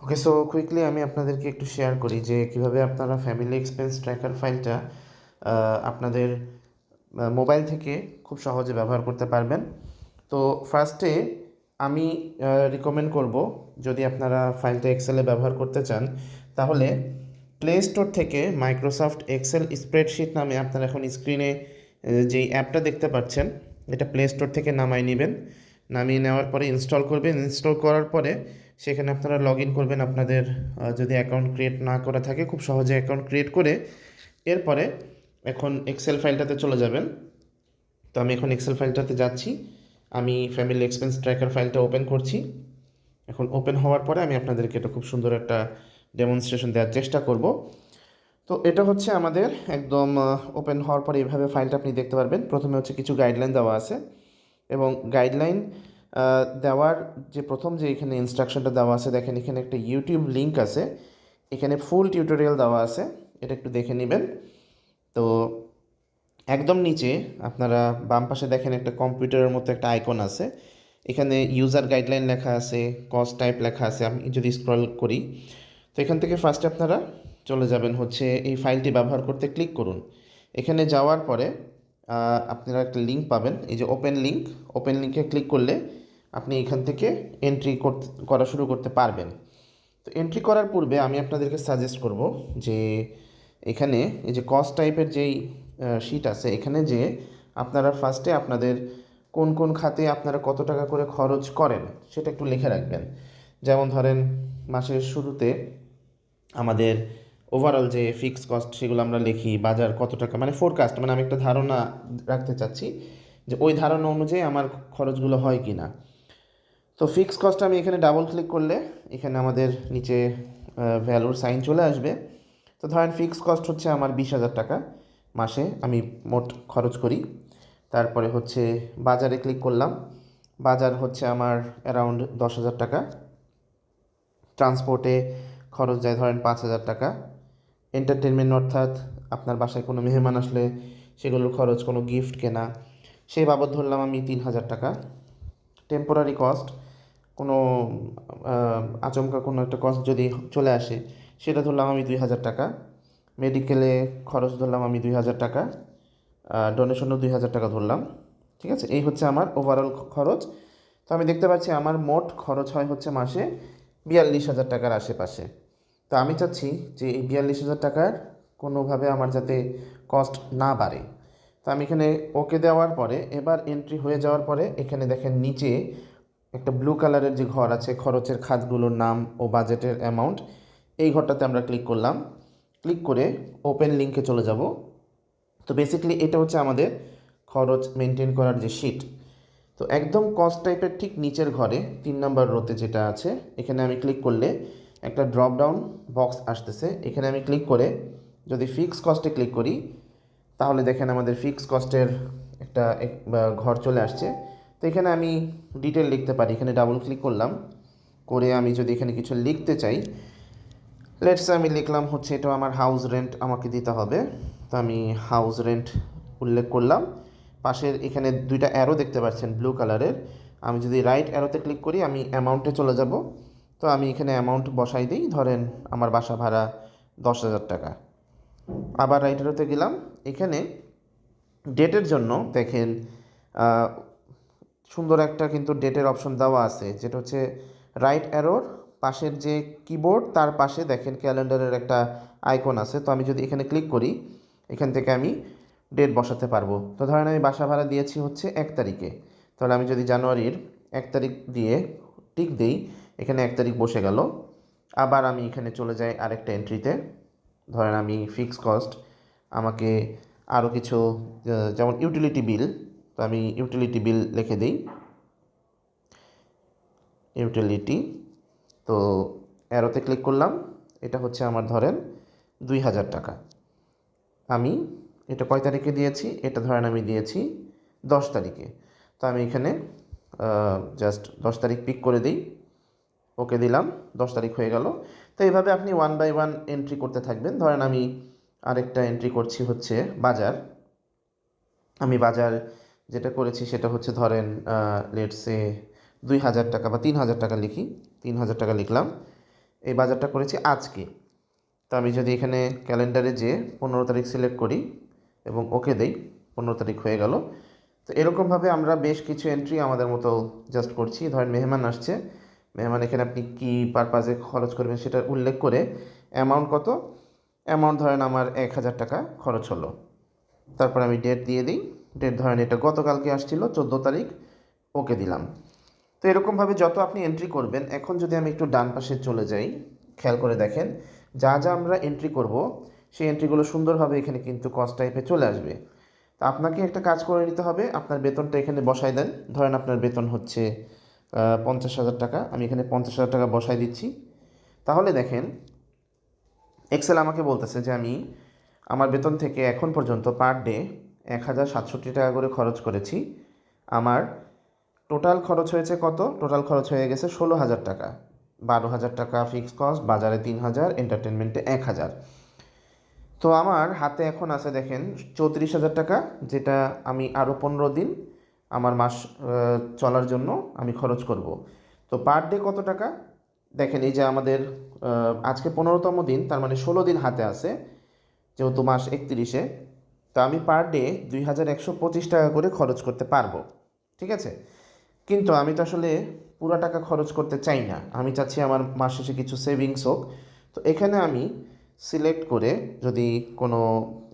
Okay so quickly আমি আপনাদেরকে একটু শেয়ার করি যে কীভাবে আপনারা ফ্যামিলি এক্সপেন্স ট্র্যাকার ফাইলটা আপনাদের মোবাইল থেকে খুব সহজে ব্যবহার করতে পারবেন। তো ফার্স্টে আমি রিকমেন্ড করব যদি আপনারা ফাইলটা এক্সেলে ব্যবহার করতে চান, তাহলে প্লে স্টোর থেকে মাইক্রোসফট এক্সেল স্প্রেডশিট নামে আপনারা এখন স্ক্রিনে যেই অ্যাপটা দেখতে পাচ্ছেন, এটা প্লে স্টোর থেকে নামাই নেবেন। নামিয়ে নেওয়ার পরে ইনস্টল করবেন। ইনস্টল করার পরে সেখানে আপনারা লগ ইন করবেন আপনাদের যদি অ্যাকাউন্ট ক্রিয়েট না করা থাকে, খুব সহজে অ্যাকাউন্ট ক্রিয়েট করে এরপরে এখন এক্সেল ফাইলটাতে চলে যাবেন। তো আমি এখন এক্সেল ফাইলটাতে যাচ্ছি। আমি ফ্যামিলি এক্সপেন্স ট্র্যাকার ফাইলটা ওপেন করছি। এখন ওপেন হওয়ার পরে আমি আপনাদেরকে এটা খুব সুন্দর একটা ডেমনস্ট্রেশন দেওয়ার চেষ্টা করব। তো এটা হচ্ছে আমাদের একদম ওপেন হওয়ার পরে এইভাবে ফাইলটা আপনি দেখতে পারবেন। প্রথমে হচ্ছে কিছু গাইডলাইন দেওয়া আছে এবং গাইডলাইন দেওয়ার যে প্রথম যে এখানে ইনস্ট্রাকশনটা দেওয়া আছে, দেখেন এখানে একটা ইউটিউব লিঙ্ক আছে। এখানে ফুল টিউটোরিয়াল দেওয়া আছে। এটা একটু দেখে নেবেন। তো একদম নিচে আপনারা বাম পাশে দেখেন একটা কম্পিউটারের মতো একটা আইকন আছে। এখানে ইউজার গাইডলাইন লেখা আছে কস্ট টাইপ লেখা আছে। আমি যদি স্ক্রল করি, তো এখান থেকে ফার্স্টে আপনারা চলে যাবেন হচ্ছে এই ফাইলটি ব্যবহার করতে ক্লিক করুন। এখানে যাওয়ার পরে আপনারা একটা লিঙ্ক পাবেন। এই যে ওপেন লিঙ্ক ওপেন লিঙ্কে ক্লিক করলে আপনি এখান থেকে এন্ট্রি করা শুরু করতে পারবেন। তো এন্ট্রি করার পূর্বে আমি আপনাদেরকে সাজেস্ট করব যে এখানে এই যে কস্ট টাইপের যেই শিট আছে, এখানে যে আপনারা ফার্স্টে আপনাদের কোন কোন খাতে আপনারা কত টাকা করে খরচ করেন, সেটা একটু লিখে রাখবেন। যেমন ধরেন, মাসের শুরুতে আমাদের ওভারঅল যে ফিক্স কস্ট সেগুলো আমরা লিখি, বাজার কত টাকা মানে ফোরকাস্ট মানে আমি একটা ধারণা রাখতে চাচ্ছি যে ওই ধারণা অনুযায়ী আমার খরচগুলো হয় কি না তো ফিক্সড কস্ট আমি এখানে ডাবল ক্লিক করলে এখানে আমাদের নিচে ভ্যালুর সাইন চলে আসবে। তো ধরেন ফিক্সড কস্ট হচ্ছে আমার বিশ হাজার টাকা মাসে, আমি মোট খরচ করি। তারপরে হচ্ছে বাজারে ক্লিক করলাম। বাজার হচ্ছে আমার অ্যারাউন্ড দশ হাজার টাকা। ট্রান্সপোর্টে খরচ যায় ধরেন পাঁচ হাজার টাকা। এন্টারটেনমেন্ট অর্থাৎ আপনার বাসায় কোনো মেহমান আসলে সেগুলোর খরচ কোনো গিফট কেনা সেই বাবদ ধরলাম আমি তিন হাজার টাকা। টেম্পোরারি কস্ট কোনো আচমকা কোনো একটা কস্ট যদি চলে আসে, সেটা ধরলাম আমি দুই হাজার টাকা। মেডিকেলে খরচ ধরলাম আমি দুই হাজার টাকা ডোনেশনও দুই হাজার টাকা ধরলাম, ঠিক আছে? এই হচ্ছে আমার ওভারঅল খরচ। তো আমি দেখতে পাচ্ছি আমার মোট খরচ হয় হচ্ছে মাসে বিয়াল্লিশ হাজার টাকার আশেপাশে। তো আমি চাচ্ছি যে এই বিয়াল্লিশ হাজার টাকার কোনোভাবে আমার যাতে কস্ট না বাড়ে। তো আমি এখানে ওকে দেওয়ার পরে, এবার এন্ট্রি হয়ে যাওয়ার পরে, এখানে দেখেন নিচে একটা ব্লু কালারের যে ঘর আছে, খরচের খাতগুলোর নাম ও বাজেটের অ্যামাউন্ট এই ঘরটাতে আমরা ক্লিক করলাম। ক্লিক করে ওপেন লিঙ্কে চলে যাব। তো বেসিক্যালি এটা হচ্ছে আমাদের খরচ মেনটেন করার যে শিট তো একদম কস্ট টাইপের ঠিক নিচের ঘরে, তিন নম্বর রোতে যেটা আছে, এখানে আমি ক্লিক করলে একটা ড্রপ ডাউন বক্স আসতেছে। এখানে আমি ক্লিক করে যদি ফিক্স কস্টে ক্লিক করি, তাহলে দেখেন আমাদের ফিক্স কস্টের একটা ঘর চলে আসছে। তো এখানে আমি ডিটেল লিখতে পারি। এখানে ডাবল ক্লিক করলাম। করে আমি যদি এখানে কিছু লিখতে চাই লেটস আমি লিখলাম হচ্ছে এটা আমার হাউস রেন্ট আমাকে দিতে হবে। তো আমি হাউস রেন্ট উল্লেখ করলাম। পাশের এখানে দুইটা অ্যারো দেখতে পাচ্ছেন ব্লু কালারের আমি যদি রাইট অ্যারোতে ক্লিক করি, আমি অ্যামাউন্টে চলে যাব। তো আমি এখানে অ্যামাউন্ট বসাই দিই। ধরেন আমার বাসা ভাড়া দশ হাজার টাকা। আবার রাইট অ্যারোতে গেলাম। এখানে ডেটের জন্য দেখেন সুন্দর একটা কিন্তু ডেটের অপশন দেওয়া আছে। যেটা হচ্ছে রাইট অ্যারোর পাশের যে কিবোর্ড তার পাশে দেখেন ক্যালেন্ডারের একটা আইকন আছে। তো আমি যদি এখানে ক্লিক করি, এখান থেকে আমি ডেট বসাতে পারব। তো ধরেন আমি বাসা ভাড়া দিয়েছি হচ্ছে এক তারিখে। তাহলে আমি যদি জানুয়ারির এক তারিখ দিয়ে টিক দিই, এখানে এক তারিখ বসে গেল। আবার আমি এখানে চলে যাই আরেকটা এন্ট্রিতে ধরেন আমি ফিক্সড কস্ট আমাকে আরও কিছু যেমন ইউটিলিটি বিল তো আমি ইউটিলিটি বিল লিখে দিই। ইউটিলিটি তো অ্যারোতে ক্লিক করলাম, এটা হচ্ছে আমার ধরেন দুই হাজার টাকা। আমি এটা কয় তারিখে দিয়েছি? এটা ধরেন আমি দিয়েছি দশ তারিখে। তো আমি এখানে জাস্ট দশ তারিখ পিক করে দিই। ওকে দিলাম, দশ তারিখ হয়ে গেল। তো এইভাবে আপনি ওয়ান বাই ওয়ান এন্ট্রি করতে থাকবেন। ধরেন আমি আরেকটা এন্ট্রি করছি হচ্ছে বাজার। আমি বাজার যেটা করেছি সেটা হচ্ছে ধরেন লেটসে দুই হাজার টাকা বা তিন হাজার টাকা লিখি, তিন হাজার টাকা লিখলাম। এই বাজারটা করেছি আজকে। তো আমি যদি এখানে ক্যালেন্ডারে যে পনেরো তারিখ সিলেক্ট করি এবং ওকে দেই, পনেরো তারিখ হয়ে গেল। তো এরকমভাবে আমরা বেশ কিছু এন্ট্রি আমাদের মতো জাস্ট করছি। ধরেন মেহমান আসছে, মেহমান এখানে আপনি কী পারপাজে খরচ করবেন সেটা উল্লেখ করে অ্যামাউন্ট কত? অ্যামাউন্ট ধরেন আমার এক হাজার টাকা খরচ হলো। তারপর আমি ডেট দিয়ে দিই। ডেট ধরেন এটা গতকালকে আসছিল, চোদ্দ তারিখ, ওকে দিলাম। তো এরকমভাবে যত আপনি এন্ট্রি করবেন, এখন যদি আমি একটু ডান পাশে চলে যাই, খেয়াল করে দেখেন, যা যা আমরা এন্ট্রি করব, সেই এন্ট্রিগুলো সুন্দরভাবে এখানে কিন্তু কস্ট টাইপে চলে আসবে। তো আপনাকে একটা কাজ করে নিতে হবে, আপনার বেতনটা এখানে বসাই দেন। ধরেন আপনার বেতন হচ্ছে পঞ্চাশ হাজার টাকা, আমি এখানে পঞ্চাশ হাজার টাকা বসাই দিচ্ছি। তাহলে দেখেন এক্সেল আমাকে বলতেছে যে আমি আমার বেতন থেকে এখন পর্যন্ত পার ডে এক হাজার সাতষট্টি টাকা করে খরচ করেছি। আমার টোটাল খরচ হয়েছে কত? টোটাল খরচ হয়ে গেছে ষোলো হাজার টাকা। বারো হাজার টাকা ফিক্স কস্ট বাজারে তিন হাজার এন্টারটেনমেন্টে এক হাজার। তো আমার হাতে এখন আছে দেখেন চৌত্রিশ হাজার টাকা, যেটা আমি আরও পনেরো দিন আমার মাস চলার জন্য আমি খরচ করব। তো পার ডে কত টাকা? দেখেন এই যে আমাদের আজকে পনেরোতম দিন, তার মানে ষোলো দিন হাতে আছে, যেহেতু মাস একত্রিশে। তো আমি পার ডে দুই হাজার একশো পঁচিশ টাকা করে খরচ করতে পারব। ঠিক আছে? কিন্তু আমি তো আসলে পুরো টাকা খরচ করতে চাই না। আমি চাচ্ছি আমার মাস শেষে কিছু সেভিংস হোক। তো এখানে আমি সিলেক্ট করে যদি কোনো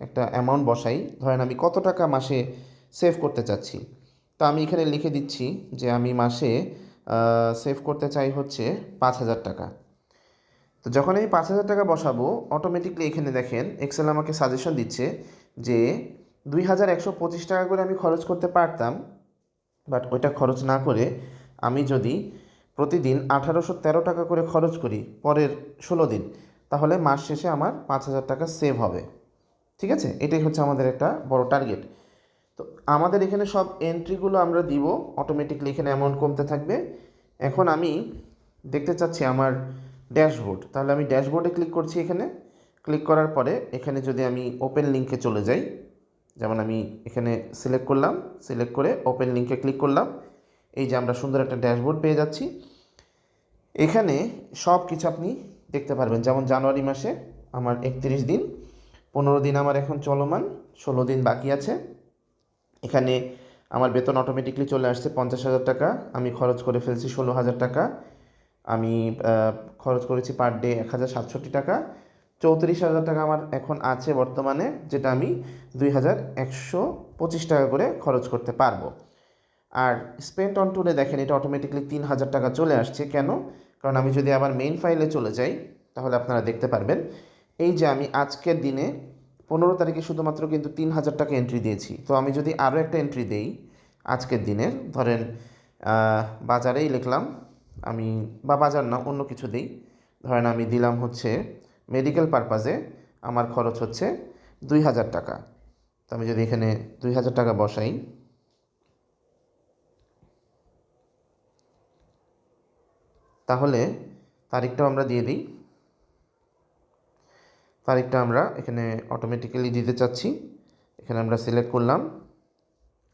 একটা অ্যামাউন্ট বসাই, ধরেন আমি কত টাকা মাসে সেভ করতে চাচ্ছি? তো আমি এখানে লিখে দিচ্ছি যে আমি মাসে সেভ করতে চাই হচ্ছে পাঁচ হাজার টাকা। তো যখন আমি পাঁচ হাজার টাকা বসাবো অটোমেটিকলি এখানে দেখেন এক্সেল আমাকে সাজেশন দিচ্ছে যে দুই হাজার একশো পঁচিশ টাকা করে আমি খরচ করতে পারতাম বাট ওইটা খরচ না করে আমি যদি প্রতিদিন আঠারোশো তেরো টাকা করে খরচ করি পরের ষোলো দিন, তাহলে মাস শেষে আমার পাঁচ হাজার টাকা সেভ হবে। ঠিক আছে? এটাই হচ্ছে আমাদের একটা বড় টার্গেট তো আমাদের এখানে সব এন্ট্রিগুলো আমরা দিব অটোমেটিকলি এখানে অ্যামাউন্ট কমতে থাকবে। এখন আমি দেখতে চাচ্ছি আমার ড্যাশবোর্ড তাহলে আমি ড্যাশবোর্ডে ক্লিক করছি এখানে। ক্লিক করার পরে এখানে যদি আমি ওপেন লিঙ্কে চলে যাই, যেমন আমি এখানে সিলেক্ট করলাম সিলেক্ট করে ওপেন লিঙ্কে ক্লিক করলাম, এই যে আমরা সুন্দর একটা ড্যাশবোর্ড পেয়ে যাচ্ছি। এখানে সব কিছু আপনি দেখতে পারবেন, যেমন জানুয়ারি মাসে আমার একত্রিশ দিন, পনেরো দিন আমার এখন চলমান, ষোলো দিন বাকি আছে। এখানে আমার বেতন অটোমেটিকলি চলে আসছে পঞ্চাশ হাজার টাকা, আমি খরচ করে ফেলছি ষোলো হাজার টাকা, আমি খরচ করেছি পার ডে এক হাজার সাতষট্টি টাকা চৌত্রিশ হাজার টাকা আমার এখন আছে বর্তমানে, যেটা আমি দুই হাজার একশো পঁচিশ টাকা করে খরচ করতে পারব। আর স্পেন্ট অন টুলে দেখেন, এটা অটোমেটিকলি তিন হাজার টাকা চলে আসছে। কেন? কারণ আমি যদি আবার মেইন ফাইলে চলে যাই, তাহলে আপনারা দেখতে পারবেন, এই যে আমি আজকের দিনে পনেরো তারিখে শুধুমাত্র কিন্তু তিন হাজার টাকা এন্ট্রি দিয়েছি। তো আমি যদি আরও একটা এন্ট্রি দেই, আজকের দিনের, ধরেন বাজারেই লিখলাম, আমি, বা বাজার না, অন্য কিছু দিই। ধরেন আমি দিলাম হচ্ছে মেডিকেল পারপাজে আমার খরচ হচ্ছে দুই হাজার টাকা। তো আমি যদি এখানে দুই হাজার টাকা বসাই, তাহলে তারিখটাও আমরা দিয়ে দিই। তারিখটা আমরা এখানে অটোমেটিক্যালি দিতে চাচ্ছি। এখানে আমরা সিলেক্ট করলাম,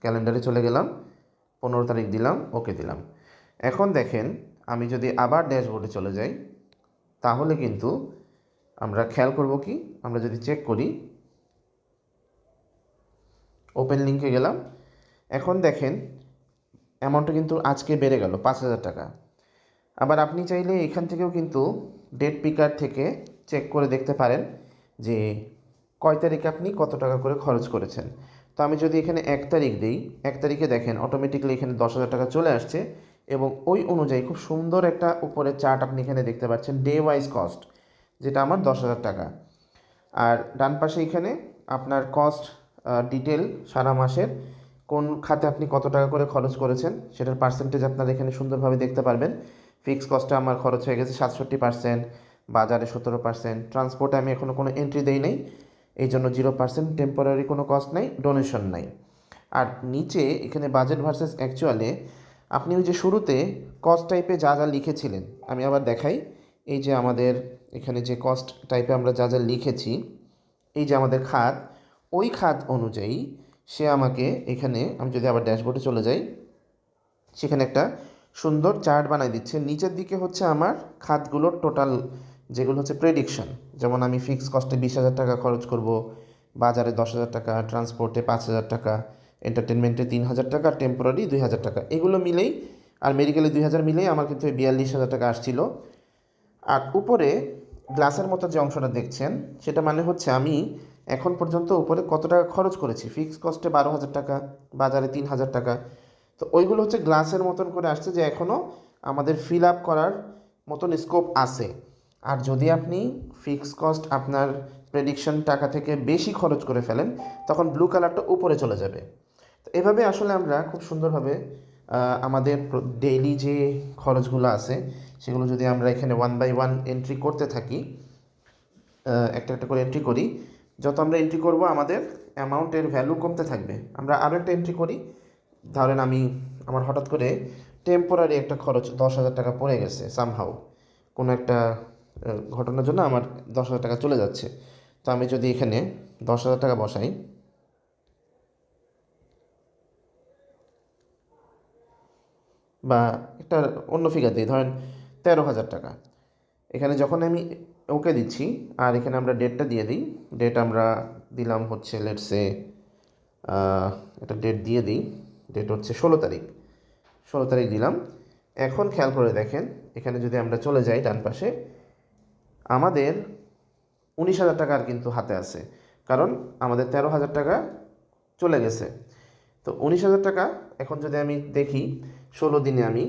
ক্যালেন্ডারে চলে গেলাম, পনেরো তারিখ দিলাম ওকে দিলাম। এখন দেখেন, আমি যদি আবার ড্যাশবোর্ডে চলে যাই, তাহলে কিন্তু আমরা খেয়াল করব কি? আমরা যদি চেক করি ওপেন লিঙ্কে গেলাম। এখন দেখেন অ্যামাউন্টটা কিন্তু আজকে বেড়ে গেল, পাঁচ হাজার টাকা। আবার আপনি চাইলে এখান থেকেও কিন্তু ডেট পিকার থেকে চেক করে দেখতে পারেন যে কয় তারিখে আপনি কত টাকা করে খরচ করেছেন। তো আমি যদি এখানে এক তারিখ দিই, এক তারিখে দেখেন অটোমেটিকলি এখানে দশ হাজার টাকা চলে আসছে এবং ওই অনুযায়ী খুব সুন্দর একটা উপরে চার্ট আপনি এখানে দেখতে পাচ্ছেন ডে ওয়াইজ কস্ট যেটা আমার দশ হাজার টাকা। আর ডান পাশে এখানে আপনার কস্ট ডিটেল সারা মাসের, কোন খাতে আপনি কত টাকা করে খরচ করেছেন, সেটার পার্সেন্টেজ আপনারা এখানে সুন্দরভাবে দেখতে পারবেন। ফিক্সড কস্টে আমার খরচ হয়ে গেছে সাতষট্টি পার্সেন্ট বাজারে সতেরো পার্সেন্ট ট্রান্সপোর্টে আমি এখনও কোনো এন্ট্রি দেই নাই। এই জন্য জিরো পার্সেন্ট টেম্পোরারি কোনো কস্ট নাই ডোনেশন নাই। আর নিচে এখানে বাজেট ভার্সেস অ্যাকচুয়ালে আপনি ওই যে শুরুতে কস্ট টাইপে যা যা লিখেছিলেন, আমি আবার দেখাই। এই যে আমাদের এখানে যে কস্ট টাইপে আমরা যা যা লিখেছি, এই যে আমাদের খাত, ওই খাত অনুযায়ী সে আমাকে এখানে, আমি যদি আবার ড্যাশবোর্ডে চলে যাই, সেখানে একটা সুন্দর চার্ট বানাই দিচ্ছে। নিচের দিকে হচ্ছে আমার খাতগুলোর টোটাল যেগুলো হচ্ছে প্রেডিকশন যেমন আমি ফিক্স কস্টে বিশ হাজার টাকা খরচ করব, বাজারে দশ হাজার টাকা ট্রান্সপোর্টে পাঁচ হাজার টাকা এন্টারটেনমেন্টে তিন হাজার টাকা টেম্পোরারি দুই হাজার টাকা। এগুলো মিলেই, আর মেডিকেলে দুই হাজার মিলেই আমার কিন্তু বিয়াল্লিশ হাজার টাকা আসছিল। আর উপরে গ্লাসের মতো যে অংশটা দেখছেন, সেটা মানে হচ্ছে আমি এখন পর্যন্ত উপরে কত টাকা খরচ করেছি? ফিক্সড কস্টে বারো হাজার টাকা, বাজারে তিন হাজার টাকা। তো ওইগুলো হচ্ছে গ্লাসের মতন করে আসছে যে এখনও আমাদের ফিল আপ করার মতন স্কোপ আছে। আর যদি আপনি ফিক্স কস্ট আপনার প্রেডিকশন টাকা থেকে বেশি খরচ করে ফেলেন, তখন ব্লু কালারটা উপরে চলে যাবে। তো এভাবে আসলে আমরা খুব সুন্দরভাবে আমাদের ডেইলি যে খরচগুলো আছে, সেগুলো যদি আমরা এখানে ওয়ান বাই ওয়ান এন্ট্রি করতে থাকি একটা একটা করে এন্ট্রি করি, যত আমরা এন্ট্রি করব আমাদের অ্যামাউন্টের ভ্যালু কমতে থাকবে। আমরা আরও একটা এন্ট্রি করি, ধরেন আমি আমার হঠাৎ করে টেম্পোরারি একটা খরচ দশ হাজার টাকা পড়ে গেছে সামহাউ কোনো একটা ঘটনার জন্য আমার দশ হাজার টাকা চলে যাচ্ছে। তো আমি যদি এখানে দশ হাজার টাকা বসাই বা একটা অন্য ফিগার দিই, ধরেন তেরো হাজার টাকা। এখানে যখন আমি ওকে দিচ্ছি, আর এখানে আমরা ডেটটা দিয়ে দিই ডেট আমরা দিলাম হচ্ছে লেটসে একটা ডেট দিয়ে দিই ডেট হচ্ছে ষোলো তারিখ। ষোলো তারিখ দিলাম। এখন খেয়াল করে দেখেন, এখানে যদি আমরা চলে যাই ডান পাশে, আমাদের উনিশ হাজার টাকার কিন্তু হাতে আছে। কারণ আমাদের তেরো হাজার টাকা চলে গেছে। তো উনিশ হাজার টাকা এখন যদি আমি দেখি ষোলো দিনে আমি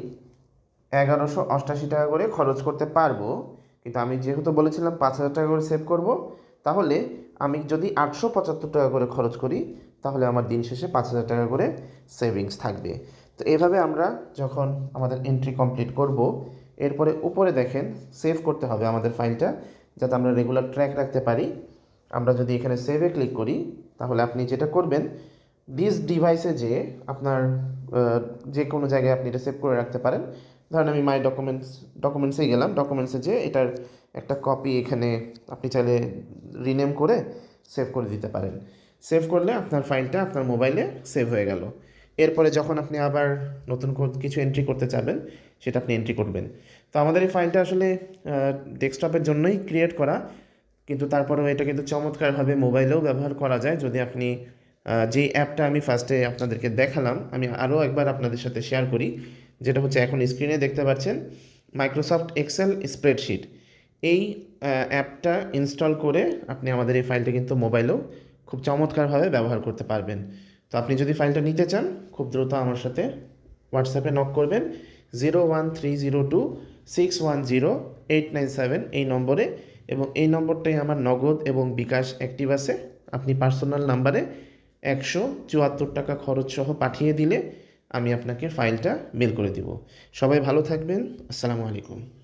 এগারোশো অষ্টাশি টাকা করে খরচ করতে পারব। কিন্তু আমি যেহেতু বলেছিলাম পাঁচ হাজার টাকা করে সেভ করব, তাহলে আমি যদি আটশো পঁচাত্তর টাকা করে খরচ করি, তাহলে আমার দিন শেষে পাঁচ হাজার টাকা করে সেভিংস থাকবে। তো এভাবে আমরা যখন আমাদের এন্ট্রি কমপ্লিট করব, এরপরে উপরে দেখেন সেভ করতে হবে আমাদের ফাইলটা যাতে আমরা রেগুলার ট্র্যাক রাখতে পারি। আমরা যদি এখানে সেভে ক্লিক করি, তাহলে আপনি যেটা করবেন দিস ডিভাইসে যে আপনার যে কোনো জায়গায় আপনি এটা সেভ করে রাখতে পারেন, ধরেন আমি মাই ডকুমেন্টস ডকুমেন্টসেই গেলাম ডকুমেন্টসে যে এটার একটা কপি এখানে আপনি চাইলে রিনেম করে সেভ করে দিতে পারেন। সেভ করলে আপনার ফাইলটা আপনার মোবাইলে সেভ হয়ে গেল। এরপরে যখন আপনি আবার নতুন কিছু এন্ট্রি করতে চাবেন, সেটা আপনি এন্ট্রি করবেন। তো আমাদের এই ফাইলটা আসলে ডেস্কটপের জন্যই ক্রিয়েট করা, কিন্তু তারপরেও এটা কিন্তু চমৎকারভাবে মোবাইলেও ব্যবহার করা যায়। যদি আপনি যেই অ্যাপটা আমি ফার্স্টে আপনাদেরকে দেখালাম, আমি আরও একবার আপনাদের সাথে শেয়ার করি, যেটা হচ্ছে এখন স্ক্রিনে দেখতে পাচ্ছেন মাইক্রোসফট এক্সেল স্প্রেডশিট এই অ্যাপটা ইনস্টল করে আপনি আমাদের এই ফাইলটা কিন্তু মোবাইলেও খুব চমৎকারভাবে ব্যবহার করতে পারবেন। তো আপনি যদি ফাইলটা নিতে চান, খুব দ্রুত আমার সাথে হোয়াটসঅ্যাপে নক করবেন zero one three zero two six one zero eight nine seven এই নম্বরে, এবং এই নম্বরটাই আমার নগদ এবং বিকাশ অ্যাক্টিভ আছে। আপনি পার্সোনাল নাম্বারে একশো চুয়াত্তর টাকা খরচ সহ পাঠিয়ে দিলে আমি আপনাকে ফাইলটা মেল করে দিব। সবাই ভালো থাকবেন। আসসালামু আলাইকুম।